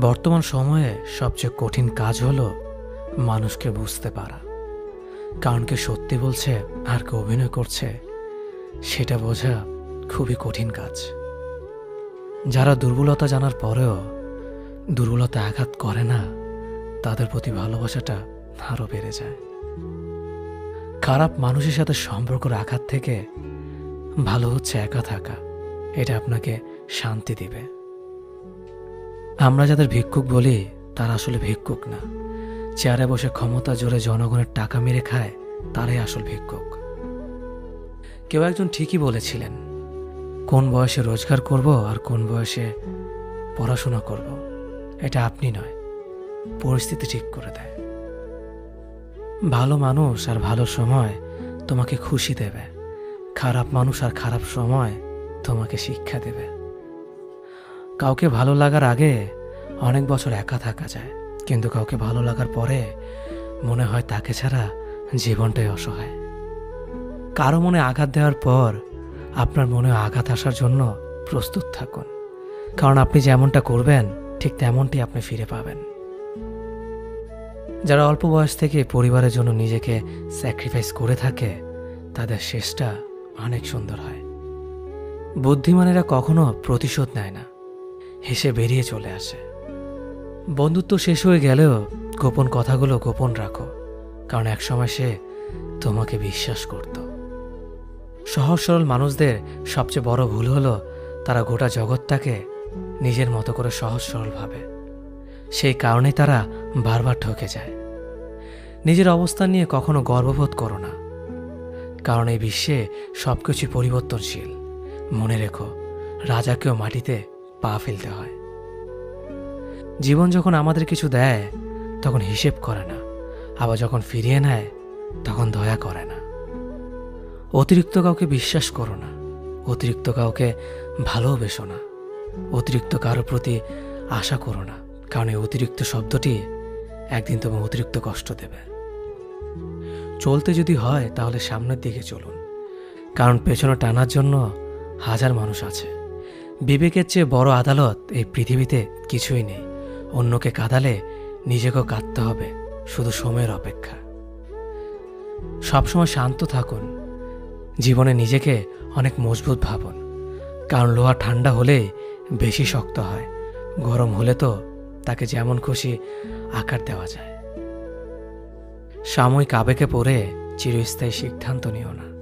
বর্তমান সময়ে সবচেয়ে কঠিন কাজ হলো মানুষকে বুঝতে পারা। কারণ কে সত্যি বলছে আর কে অভিনয় করছে, সেটা বোঝা খুবই কঠিন কাজ। যারা দুর্বলতা জানার পরেও দুর্বলতা আঘাত করে না, তাদের প্রতি ভালোবাসাটা আরও বেড়ে যায়। খারাপ মানুষের সাথে সম্পর্কের আঘাত থেকে ভালো হচ্ছে একা থাকা, এটা আপনাকে শান্তি দিবে। আমরা যাদের ভিক্ষুক বলি, তারা আসলে ভিক্ষুক না। চেয়ারে বসে ক্ষমতা জোরে জনগণের টাকা মেরে খায়, তারাই আসল ভিক্ষুক। কেউ একজন ঠিকই বলেছিলেন, কোন বয়সে রোজগার করব আর কোন বয়সে পড়াশোনা করব। এটা আপনি নয়, পরিস্থিতি ঠিক করে দেয়। ভালো মানুষ আর ভালো সময় তোমাকে খুশি দেবে, খারাপ মানুষ আর খারাপ সময় তোমাকে শিক্ষা দেবে। কাউকে ভালো লাগার আগে অনেক বছর একা থাকা যায়। কিন্তু কাউকে ভালো লাগার পরে মনে হয় তাকে ছাড়া জীবনটাই অসহায়। কারও মনে আঘাত দেওয়ার পর আপনার মনে আঘাত আসার জন্য প্রস্তুত থাকুন। কারণ আপনি যেমনটা করবেন, ঠিক তেমনটি আপনি ফিরে পাবেন। যারা অল্প বয়স থেকে পরিবারের জন্য নিজেকে স্যাক্রিফাইস করে থাকে, তাদের শেষটা অনেক সুন্দর হয়। বুদ্ধিমানেরা কখনো প্রতিশোধ নেয় না। হেসে বেরিয়ে চলে আসে। বন্ধুত্ব শেষ হয়ে গেলেও গোপন কথাগুলো গোপন রাখো, কারণ একসময় সে তোমাকে বিশ্বাস করত। সহজ সরল মানুষদের সবচেয়ে বড় ভুল হলো তারা গোটা জগৎটাকে নিজের মতো করে সহজ সরল ভাবে। সেই কারণে তারা বারবার ঠকে যায়। নিজের অবস্থান নিয়ে কখনো গর্ববোধ করো না, কারণ এই বিশ্বে সবকিছু পরিবর্তনশীল। মনে রেখো রাজাকেও মাটিতে পা ফেলতে হয়। জীবন যখন আমাদের কিছু দেয়, তখন হিসেব করে না। আবার যখন ফিরিয়ে নেয়, তখন দয়া করে না। অতিরিক্ত কাউকে বিশ্বাস করো না। অতিরিক্ত কাউকে ভালোবেসো না। অতিরিক্ত কারোর প্রতি আশা করো না। কারণ এই অতিরিক্ত শব্দটি একদিন তোমার অতিরিক্ত কষ্ট দেবে। চলতে যদি হয়, তাহলে সামনের দিকে চলুন। কারণ পেছনে টানার জন্য হাজার মানুষ আছে। বিবেকের চেয়ে বড় আদালত এই পৃথিবীতে কিছুই নেই। অন্যকে কাঁদালে নিজেকেও কাঁদতে হবে, শুধু সময়ের অপেক্ষা। সবসময় শান্ত থাকুন। জীবনে নিজেকে অনেক মজবুত ভাবুন। কারণ লোহা ঠান্ডা হলেই বেশি শক্ত হয়, গরম হলে তো তাকে যেমন খুশি আকার দেওয়া যায়। সাময়িক আবেগে পড়ে চিরস্থায়ী সিদ্ধান্ত নিও না।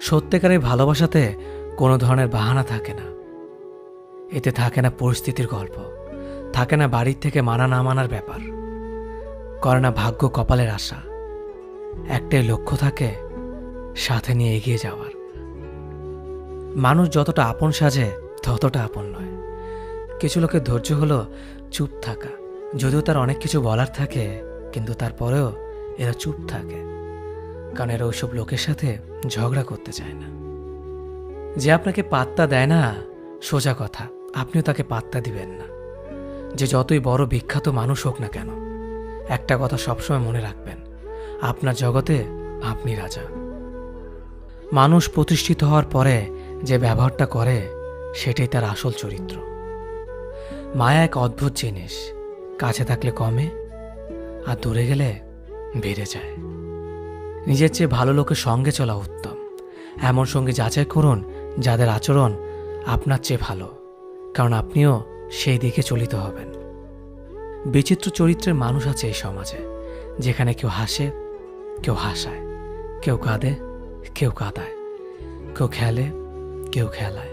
সত্যিকারের ভালোবাসাতে কোনো ধরনের বাহানা থাকে না। এতে থাকে না পরিস্থিতির গল্প, থাকে না বাড়ির থেকে মানা না মানার ব্যাপার। করে না ভাগ্য কপালের আশা। একটাই লক্ষ্য থাকে, সাথে নিয়ে এগিয়ে যাওয়ার। মানুষ যতটা আপন সাজে, ততটা আপন নয়। কিছু লোকের ধৈর্য হলো চুপ থাকা। যদিও তার অনেক কিছু বলার থাকে, কিন্তু তারপরেও এরা চুপ থাকে। কারণ এরা ওইসব লোকের সাথে ঝগড়া করতে চায় না। যে আপনাকে পাত্তা দেয় না, সোজা কথা। আপনিও তাকে পাত্তা দিবেন না। যে যতই বড় বিখ্যাত মানুষ হোক না কেন, একটা কথা সবসময় মনে রাখবেন, আপনার জগতে আপনি রাজা। মানুষ প্রতিষ্ঠিত হওয়ার পরে যে ব্যবহারটা করে, সেটাই তার আসল চরিত্র। মায়া এক অদ্ভুত জিনিস, কাছে থাকলে কমে, আর দূরে গেলে বেড়ে যায়। নিজের চেয়ে ভালো লোকের সঙ্গে চলা উত্তম। এমন সঙ্গে যাচাই করুন, যাদের আচরণ আপনার চেয়ে ভালো। কারণ আপনিও সেই দিকে চলিত হবেন। বিচিত্র চরিত্রের মানুষ আছে এই সমাজে, যেখানে কেউ হাসে, কেউ হাসায়, কেউ কাঁদে, কেউ কাঁদায়, কেউ খেলে, কেউ খেলায়।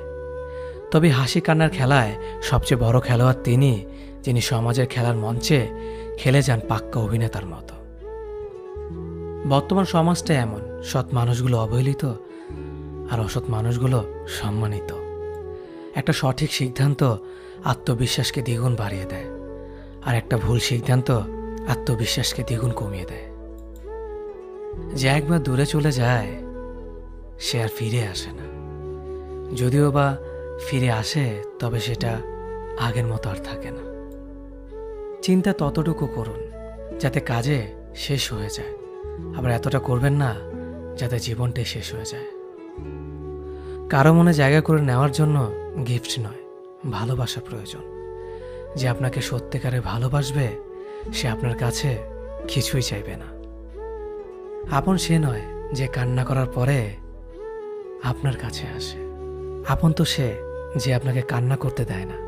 তবে হাসি কান্নার খেলায় সবচেয়ে বড় খেলোয়াড় তিনি, যিনি সমাজের খেলার মঞ্চে খেলে যান পাক্কা অভিনেতার মতো। বর্তমান সমাজটা এমন, সৎ মানুষগুলো অবহেলিত আর অসৎ মানুষগুলো সম্মানিত। একটা সঠিক সিদ্ধান্ত আত্মবিশ্বাসকে দ্বিগুণ বাড়িয়ে দেয় আর একটা ভুল সিদ্ধান্ত আত্মবিশ্বাসকে দ্বিগুণ কমিয়ে দেয়। যে একবার দূরে চলে যায়, সে আর ফিরে আসে না। যদিও বা ফিরে আসে, তবে সেটা আগের মতো আর থাকে না। চিন্তা ততটুকু করুন, যাতে কাজে শেষ হয়ে যায়। আবার এতটা করবেন না, যাতে জীবনটাই শেষ হয়ে যায়। কারও মনে জায়গা করে নেওয়ার জন্য গিফট নয়, ভালোবাসা প্রয়োজন। যে আপনাকে সত্যিকারে ভালোবাসবে, সে আপনার কাছে কিছুই চাইবে না। আপন সে নয় যে কান্না করার পরে আপনার কাছে আসে। আপন তো সে যে আপনাকে কান্না করতে দেয় না।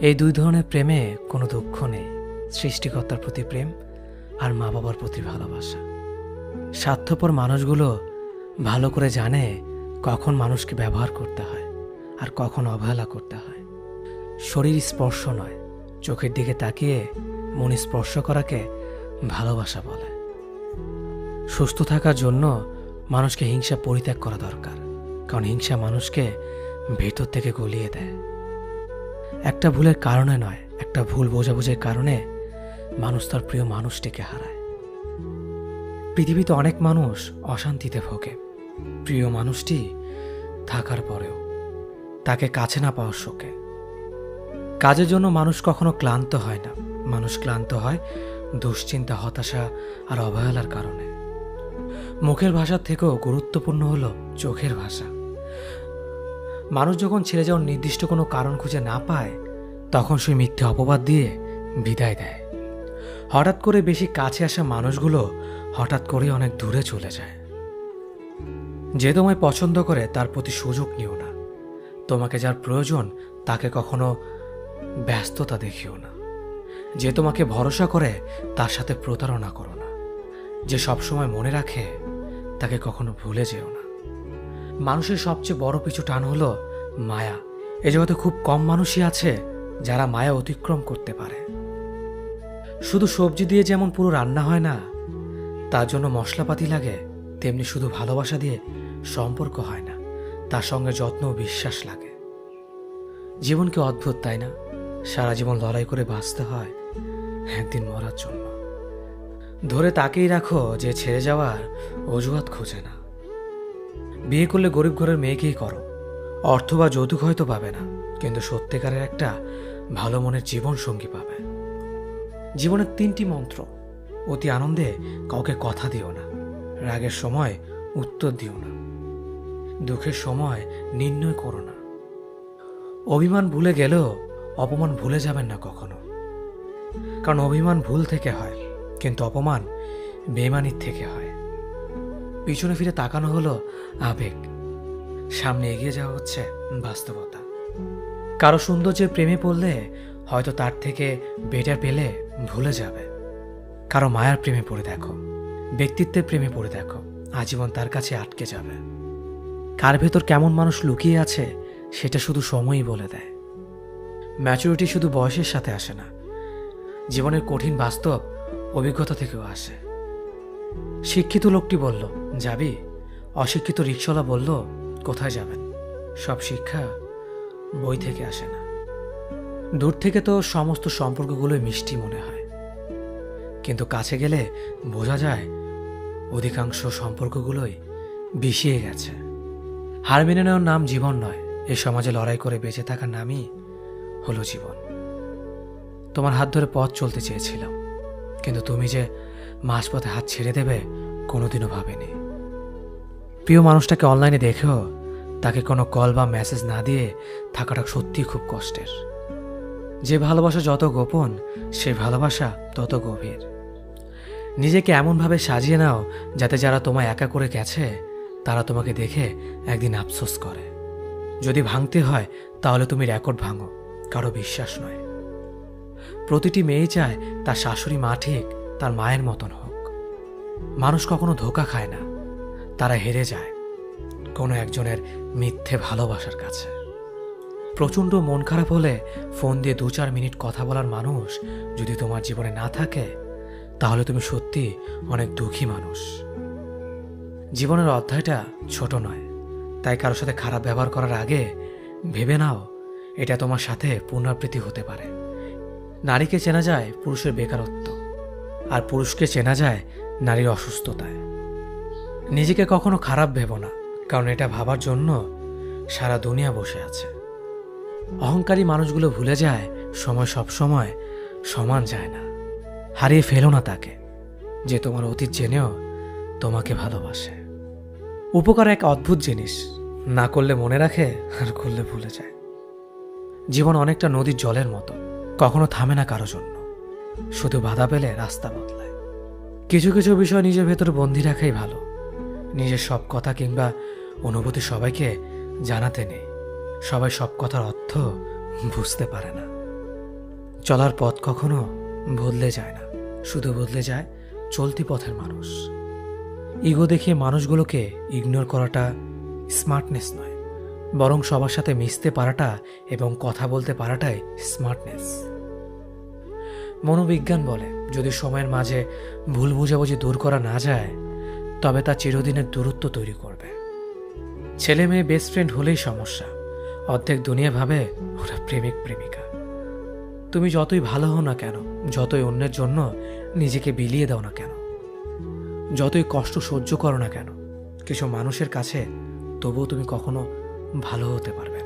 এই দুই ধরনের প্রেমে কোনো দুঃখ নেই। সৃষ্টিকর্তার প্রতি প্রেম আর মা বাবার প্রতি ভালোবাসা। স্বার্থপর মানুষগুলো ভালো করে জানে কখন মানুষকে ব্যবহার করতে হয়। আর কখন অবহেলা করতে হয়। শরীর স্পর্শ নয়, চোখের দিকে তাকিয়ে মন স্পর্শ করাকে ভালোবাসা বলে। সুস্থ থাকার জন্য মানুষকে হিংসা পরিত্যাগ করা দরকার, কারণ হিংসা মানুষকে ভেতর থেকে গলিয়ে দেয়। একটা ভুলের কারণে নয়, একটা ভুল বোঝাবুঝির কারণে মানুষ তার প্রিয় মানুষটিকে হারায়। পৃথিবীতে অনেক মানুষ অশান্তিতে ভোগে। প্রিয় মানুষটি থাকার পরেও তাকে কাছে না পাওয়ার শোকে। কাজের জন্য মানুষ কখনো ক্লান্ত হয় না। মানুষ ক্লান্ত হয় দুশ্চিন্তা, হতাশা আর অবহেলার কারণে। মুখের ভাষার থেকেও গুরুত্বপূর্ণ হলো চোখের ভাষা। মানুষ যখন ছেড়ে যাওয়ার নির্দিষ্ট কোনো কারণ খুঁজে না পায়, তখন সে মিথ্যে অপবাদ দিয়ে বিদায় দেয়। হঠাৎ করে বেশি কাছে আসা মানুষগুলো হঠাৎ করে অনেক দূরে চলে যায়। যে তোমায় পছন্দ করে তার প্রতি সুযোগ নিও না। তোমাকে যার প্রয়োজন, তাকে কখনো ব্যস্ততা দেখিও না। যে তোমাকে ভরসা করে, তার সাথে প্রতারণা করো না। যে সবসময় মনে রাখে, তাকে কখনো ভুলে যেও না। মানুষের সবচেয়ে বড় পিছু টান হলো মায়া। এ জগতে খুব কম মানুষই আছে যারা মায়া অতিক্রম করতে পারে। শুধু সবজি দিয়ে যেমন পুরো রান্না হয় না, তার জন্য মশলাপাতি লাগে, তেমনি শুধু ভালোবাসা দিয়ে সম্পর্ক হয় না। তার সঙ্গে যত্ন ও বিশ্বাস লাগে। জীবনকে অদ্ভুত, তাই না? সারা জীবন লড়াই করে বাঁচতে হয় একদিন মরার জন্য। ধরে তাকেই রাখো যে ছেড়ে যাওয়ার অজুহাত খোঁজে না। বিয়ে করলে গরিব ঘরের মেয়েকেই করো। অর্থ বা যৌতুক হয়তো পাবে না, কিন্তু সত্যিকারের একটা ভালো মনের জীবন সঙ্গী পাবে। জীবনের তিনটি মন্ত্র, অতি আনন্দে কাউকে কথা দিও না, রাগের সময় উত্তর দিও না। দুঃখের সময় নির্ণয় করো না। অভিমান ভুলে গেলেও অপমান ভুলে যাবেন না কখনো। কারণ অভিমান ভুল থেকে হয়, কিন্তু অপমান বেমানির থেকে হয়। পিছনে ফিরে তাকানো হলো আবেগ। সামনে এগিয়ে যাওয়া হচ্ছে বাস্তবতা। কারও সৌন্দর্যের প্রেমে পড়লে হয়তো তার থেকে বেটার পেলে ভুলে যাবে। কারও মায়ার প্রেমে পড়ে দেখো, ব্যক্তিত্বের প্রেমে পড়ে দেখো, আজীবন তার কাছে আটকে যাবে। কার ভেতর কেমন মানুষ লুকিয়ে আছে, সেটা শুধু সময়ই বলে দেয়। ম্যাচুরিটি শুধু বয়সের সাথে আসে না, জীবনের কঠিন বাস্তব অভিজ্ঞতা থেকেও আসে। শিক্ষিত লোকটি বলল, যাবি? অশিক্ষিত রিক্সওয়ালা বলল, কোথায় যাবেন? সব শিক্ষা বই থেকে আসে না। দূর থেকে তো সমস্ত সম্পর্কগুলোই মিষ্টি মনে হয়। কিন্তু কাছে গেলে বোঝা যায়, অধিকাংশ সম্পর্কগুলোই বিষিয়ে গেছে। হার মেনে নেওয়ার নাম জীবন নয়। এ সমাজে লড়াই করে বেঁচে থাকার নামই হলো জীবন। তোমার হাত ধরে পথ চলতে চেয়েছিলাম। কিন্তু তুমি যে মাঝপথে হাত ছেড়ে দেবে, কোনোদিনও ভাবেনি। প্রিয় মানুষটাকে অনলাইনে দেখেও তাকে কোনো কল বা মেসেজ না দিয়ে থাকাটা সত্যিই খুব কষ্টের। যে ভালোবাসা যত গোপন, সে ভালোবাসা তত গভীর। নিজেকে এমনভাবে সাজিয়ে নাও যাতে যারা তোমায় একা করে গেছে তারা তোমাকে দেখে একদিন আফসোস করে। যদি ভাঙতে হয়, তাহলে তুমি রেকর্ড ভাঙো, কারও বিশ্বাস নয়। প্রতিটি মেয়ে চায় তার শাশুড়ি মা ঠিক, তার মায়ের মতন হোক। মানুষ কখনো ধোকা খায় না, তারা হেরে যায় কোনো একজনের মিথ্যে ভালোবাসার কাছে। প্রচণ্ড মন খারাপ হলে ফোন দিয়ে দু চার মিনিট কথা বলার মানুষ যদি তোমার জীবনে না থাকে, তাহলে তুমি সত্যি অনেক দুঃখী মানুষ। জীবনের অধ্যায়টা ছোট নয়। তাই কারোর সাথে খারাপ ব্যবহার করার আগে ভেবে নাও, এটা তোমার সাথে পুনরাবৃত্তি হতে পারে। নারীকে চেনা যায় পুরুষের বেকারত্ব, আর পুরুষকে চেনা যায় নারীর অসুস্থতায়। নিজেকে কখনো খারাপ ভেবো না, কারণ এটা ভাবার জন্য সারা দুনিয়া বসে আছে। অহংকারী মানুষগুলো ভুলে যায়, সময় সব সময় সমান যায় না। হারিয়ে ফেলো না তাকে, যে তোমার অতীত জেনেও তোমাকে ভালোবাসে। উপকার এক অদ্ভুত জিনিস। না করলে মনে রাখে, আর করলে ভুলে যায়। জীবন অনেকটা নদীর জলের মতো, কখনো থামে না কারও জন্য। শুধু বাধা পেলে রাস্তা বদলায়। কিছু কিছু বিষয় নিজের ভেতর বন্দি রাখাই ভালো। নিজের সব কথা কিংবা অনুভূতি সবাইকে জানাতে নেই। সবাই সব কথার অর্থ বুঝতে পারে না। চলার পথ কখনো বদলে যায় না। শুধু বদলে যায় চলতি পথের মানুষ। ইগো দেখিয়ে মানুষগুলোকে ইগনোর করাটা স্মার্টনেস নয়, বরং সবার সাথে মিশতে পারাটা এবং কথা বলতে পারাটাই স্মার্টনেস। মনোবিজ্ঞান বলে, যদি সময়ের মাঝে ভুল বুঝাবুঝি দূর করা না যায়, তবে তা চিরদিনের দূরত্ব তৈরি করবে। ছেলে মেয়ে বেস্ট ফ্রেন্ড হলেই সমস্যা, অর্ধেক দুনিয়া ভাবে ওরা প্রেমিক প্রেমিকা। তুমি যতই ভালো হও না কেন, যতই অন্যের জন্য নিজেকে বিলিয়ে দাও না কেন যতই কষ্ট সহ্য করো না কেন, কিছু মানুষের কাছে তবুও তুমি কখনো ভালো হতে পারবে